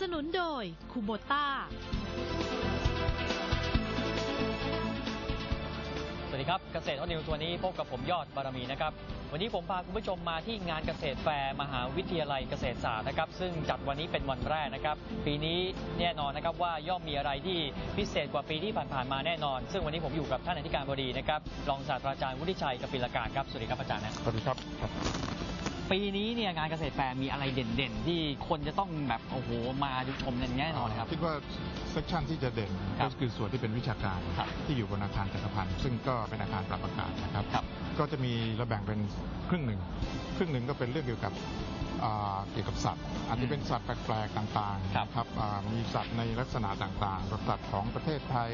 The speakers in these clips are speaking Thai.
สนุนโดยคูโบต้า สวัสดีครับเกษตรออนิวส์วันนี้พบกับผมยอดบารมีนะครับ วันนี้ผมพาคุณผู้ชมมาที่งานเกษตรแฟร์มหาวิทยาลัยเกษตรศาสตร์นะครับ ซึ่งจัดวันนี้เป็นวันแรกนะครับ ปีนี้แน่นอนนะครับว่าย่อมมีอะไรที่พิเศษกว่าปีที่ผ่านๆมาแน่นอน ซึ่งวันนี้ผมอยู่กับท่านอธิการบดีนะครับรองศาสตราจารย์วุฒิชัยกปิลการครับสวัสดีครับอาจารย์นะสวัสดีครับ ปีนี้เนี่ยงานเกษตรแฟร์มีอะไรเด่นๆ ที่คนจะต้องแบบโอ้โหมาดูชมกันแน่นอนครับ คิดว่าเซกชันที่จะเด่นครัก็บคือส่วนที่เป็นวิชาการครับที่อยู่บนอาคารจักรพันธ์ซึ่งก็เป็นอาคารปรับอากาศนะครับ ครับก็จะมีเราแบ่งเป็นครึ่งหนึ่ง ครึ่งหนึ่งก็เป็นเรื่องเกี่ยวกับอ่าเกี่ยวกับสัตว์อาจจะเป็นสัตว์แปลกๆต่างครับๆนะครับอ่ามีสัตว์ในลักษณะต่างๆสัตว์ของประเทศไทย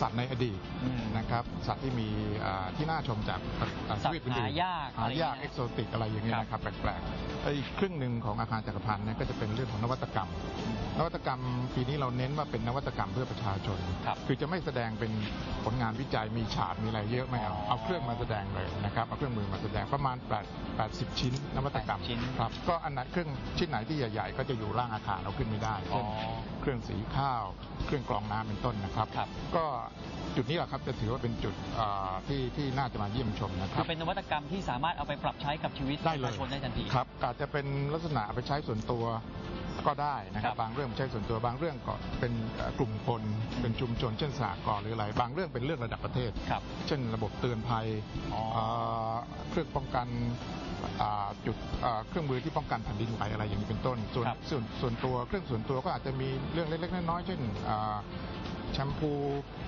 สัตว์ในอดีตอืมนะครับ สัตว์ที่มีอ่าที่น่าชมจากอ่าสัตว์ทวีปอื่นๆหายากอะไรอย่างเงี้ยหายากเอกโซติกอะไรอย่างเงี้ยนะครับแปลกๆแล้วอีกครึ่งหนึ่งของอาคารจักรพันธ์เนี่ยก็จะเป็นเรื่องของนวัตกรรม นวัตกรรมปีนี้เราเน้นว่าเป็นนวัตกรรมเพื่อประชาชนครับคือจะไม่แสดงเป็นผลงานวิจัยมีฉากมีอะไรเยอะไม่เอาอ๋อเอาเครื่องมาแสดงเลยนะครับเอาเครื่องมือมาแสดงประมาณ8 80 ชิ้น นวัตกรรม80ชิ้นครับก็อันไหนเครื่องชิ้นไหนที่ใหญ่ๆ ก็จะอยู่ล่างอาคารเราขึ้นไม่ได้อ๋เช่อนเครื่องสีข้าว เครื่องกรองน้ำเป็นต้นนะครับ ครับก็จุดนี้แหละครับจะถือว่าเป็นจุดอ่าที่ที่น่าจะมาเยี่ยมชมนะคคืรัอบเป็นนวัตกรรมที่สามารถเอาไปปรับใช้กับชีวิตได้ประเลยชาชนได้ทันทีครับอาจจะเป็นลักษณะเอาไปใช้ส่วนตัวก็ได้นะครัครับบบางเรื่องใช้ส่วนตัวบางเรื่องก็เป็นเอ่อกลุ่มคนเป็นชุมชน เช่นสากลหรืออะไร บางเรื่องเป็นเรื่องระดับประเทศครับเช่นระบบเตือนภัยอ๋อเอ่อเครื่องป้องกันอ่าจุดอ่าเครื่องมือที่ป้องกันแผ่นดินไหวอะไรอย่างนี้เป็นต้น ส่วนครับส่วนส่วนตัวเครื่องส่วนตัวก็อาจจะมีเรื่องเล็กๆน้อยๆเช่นอ่าแชมพู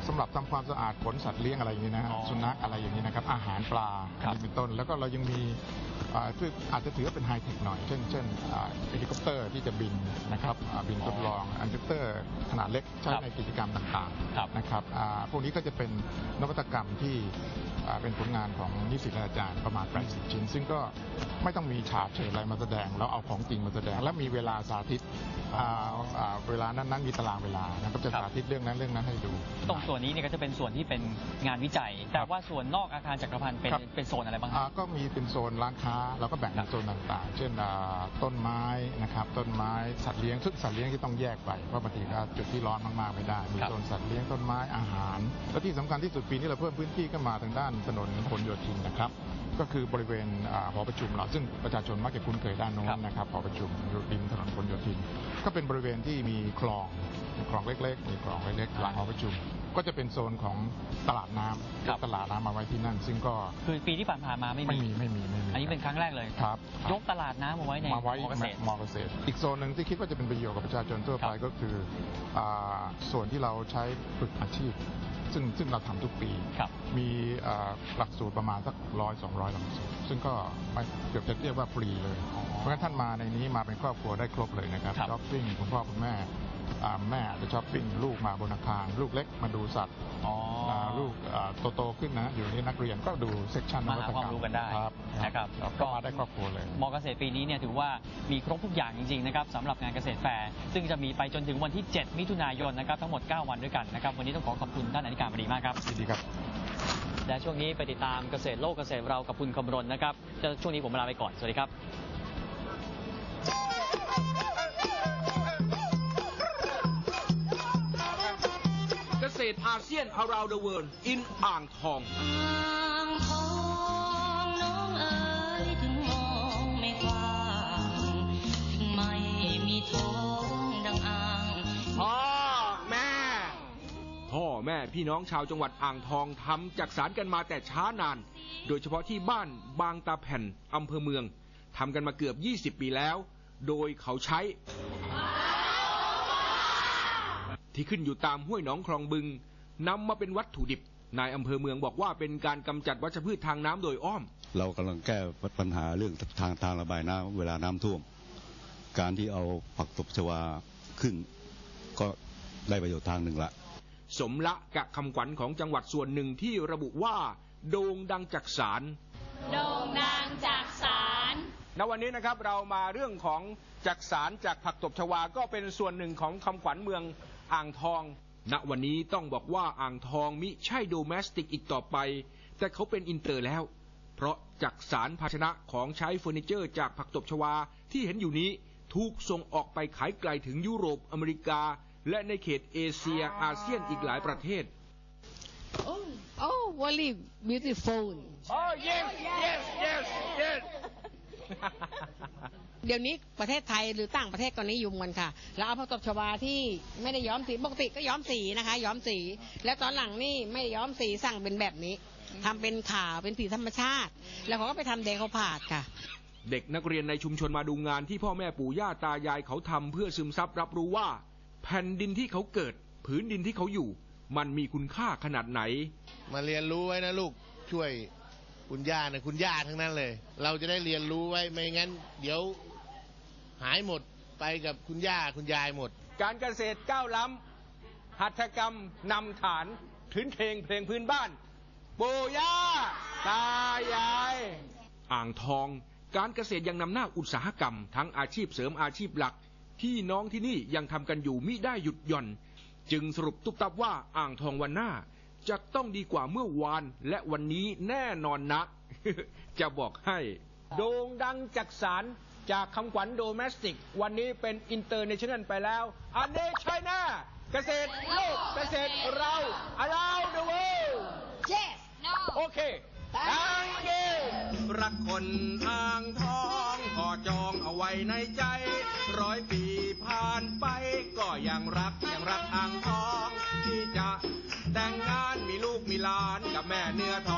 สำหรับทำความสะอาดขนสัตว์เลี้ยงอะไรอย่างนี้นะฮะอ๋อสุนัขอะไรอย่างนี้นะครับอาหารปลาครับอันนี้เป็นต้น แล้วก็เรายังมีอ่า ซึ่งอาจจะถือว่าเป็นไฮเทคหน่อย เช่นเช่นอ่าเฮลิคอปเตอร์ที่จะบินนะครับอ่าบินทดลองอันเฮลิคอปเตอร์ขนาดเล็กใช้ครับในกิจกรรมต่างครับๆนะครับอ่าพวกนี้ก็จะเป็นนวัตกรรมที่อ่าเป็นผลงานของนิสิตและอาจารย์ประมาณ 80 ชิ้น ซึ่งก็ไม่ต้องมีฉากเชิญอะไรมาแสดง แล้วเอาของจริงมาแสดง และมีเวลาสาธิตอ่าอ่าเวลานั้นๆมีตารางเวลานะครับจะครับสาธิตเรื่องนั้นเรื่องนั้นให้ดู ตรงส่วนนี้เนี่ยก็จะเป็นส่วนที่เป็นงานวิจัย แต่ว่าส่วนนอกอาคารจักรพันธ์เป็นครับเป็นโซนอะไรบ้างคอ่ารับก็มีเป็นโซนร้านค้าเราก็แบ่งครัเป็บนโซนต่างๆ เช่นอ่าต้นไม้นะครับต้นไม้สัตว์เลี้ยงซึ่งสัตว์เลี้ยงที่ต้องแยกไปเพราะบางทีก็จุดที่ร้อนมากๆไม่ได้มีครับโซนสัตว์เลี้ยงต้นไม้อาหาร และที่สำคัญที่สุดปีนี้เราเพิ่มพื้นที่ขึ้นมาทางด้านถนนพหลโยธินนะครับก็คือบริเวณอ่าหอประชุมเราซึ่งประชาชนมักจะคุ้นเคยด้านโน้ครันบนะครับหอประชุมอยู่ริมถนนพหลโยธิน ก็เป็นบริเวณที่มีคลองมีคลองเล็กๆ มีคลองเล็กๆหลังหอประชุม ก็จะเป็นโซนของตลาดน้ำครับตลาดน้ำมาไว้ที่นั่น ซึ่งก็คือปีที่ผ่านๆมาไม่ไม่มีมี ไม่มีไม่มีอันนี้เป็นครั้งแรกเลย ครับยกตลาดน้ำมาไว้ในมาไว้หอเกษตร มอเกษตร อีกโซนหนึ่งที่คิดว่าจะเป็นประโยชน์กับประชาชนทั่วไปครับ ก็คืออ่าส่วนที่เราใช้ฝึกอาชีพ ซึ่งซึ่งเราทำทุกปีครับมีอ่าหลักสูตรประมาณสักร้อยสองร้อยหลักสูตร ซึ่งก็ไม่เกือบจะเรียกว่าฟรีเลยอ๋อเพราะฉะนั้นท่านมาในนี้มาเป็นครอบครัวได้ครบเลยนะครับครับช้อปปิ้งคุณพ่อคุณแม่อ่าแม่อาจจะช้อปปิ้งลูกมาบนอาคาร ลูกเล็กมาดูสัตว์อ๋ออ่าลูกอ่าโตๆขึ้นนะอยู่ที่นักเรียนก็ดูเซกชันนมาวัหาตความกรรมรู้กันได้ครับนะครับก็มาได้ครอบครัวเลยมอเกษตรปีนี้เนี่ยถือว่ามีครบทุกอย่างจริงๆนะครับสำหรับงานเกษตรแฟร์ซึ่งจะมีไปจนถึงวันที่ 7 มิถุนายนนะครับทั้งหมด 9 วันด้วยกันนะครับวันนี้ต้องขอขอบคุณท่านอธิการบดีมากครับยินดีครับ และช่วงนี้ไปติดตามเกษตรโลกเกษตรเรากับคุณคำรณนะครับจะช่วงนี้ผมลาไปก่อน สวัสดีครับเกษตรอาเซียน around the world in อ่างทองอ่างทอง พี่น้องชาวจังหวัดอ่างทองทำจากสารกันมาแต่ช้านาน โดยเฉพาะที่บ้านบางตาแผ่นอำเภอเมืองทำกันมาเกือบ 20 ปีแล้ว โดยเขาใช้ ที่ขึ้นอยู่ตามห้วยหนองคลองบึงนำมาเป็นวัตถุดิบนายอำเภอเมืองบอกว่าเป็นการกำจัดวัชพืชทางน้ำโดยอ้อม เรากำลังแก้ปัญหาเรื่องทางทางระบายน้ำเวลาน้ำท่วม การที่เอาผักตบชวาขึ้น ก็ได้ประโยชน์ทางหนึ่งละ สมละกับคำขวัญของจังหวัดส่วนหนึ่งที่ระบุว่า โด่งดังจากสารโด่งดังจากสารณวันนี้นะครับเรามาเรื่องของจักสารจากผักตบชวาก็เป็นส่วนหนึ่งของคำขวัญเมืองอ่างทอง ณวันนี้ต้องบอกว่าอ่างทองมิใช่โดเมสติกอีกต่อไป แต่เขาเป็นอินเตอร์แล้ว เพราะจักสารภาชนะของใช้เฟอร์นิเจอร์ จากผักตบชวาที่เห็นอยู่นี้ถูกส่งออกไปขายไกลถึงยุโรปอเมริกา และในเขตเอเชียอาเซียนอีกหลายประเทศ Oh, oh, really beautiful. Oh yes yes yes yes เดี๋ยวนี้ประเทศไทยหรือต่างประเทศก็นิยมกันค่ะ แล้วเอาผักตบชวาที่ไม่ได้ย้อมสีปกติก็ย้อมสีนะคะ ย้อมสี แล้วตอนหลังนี่ไม่ได้ย้อมสีสั่งเป็นแบบนี้ทำเป็นขาวเป็นสีธรรมชาติ แล้วเขาก็ไปทำแดงเขาวผาดค่ะ เด็กนักเรียนในชุมชนมาดูงานที่พ่อแม่ปู่ย่าตายายเขาทำเพื่อซึมซับรับรู้ว่า แผ่นดินที่เขาเกิด ผืนดินที่เขาอยู่ มันมีคุณค่าขนาดไหน มาเรียนรู้ไว้นะลูกช่วยคุณย่านะคุณย่าทั้งนั้นเลย เราจะได้เรียนรู้ไว้ไม่งั้น เดี๋ยวหายหมดไปกับคุณย่าคุณยายหมด การเกษตรก้าวล้ำหัตถกรรมนำฐานถืนเพลงเพลงพื้นบ้านปู่ย่าตายาย อ่างทอง การเกษตรยังนำหน้าอุตสาหกรรม ทั้งอาชีพเสริมอาชีพหลัก พี่น้องที่นี่ยังทำกันอยู่มิได้หยุดหย่อน จึงสรุปตุบตับว่าอ่างทองวันหน้าจะต้องดีกว่าเมื่อวานและวันนี้แน่นอนนะจะบอกให้ โด่งดังจากสารจากคำขวัญโดเมสติก วันนี้เป็นอินเตอร์เนชั่นแนลไปแล้ว อันนี้ใช่หน้าเกษตรโลกเกษตรเรา around the world yes โอเค thank you รักคนอ่างทองขอจองเอาไว้ในใจ ร้อยปีผ่านไปก็ยังรักยังรักอ่างทอง ที่จะแต่งงานมีลูกมีหลานกับแม่เนื้อทอง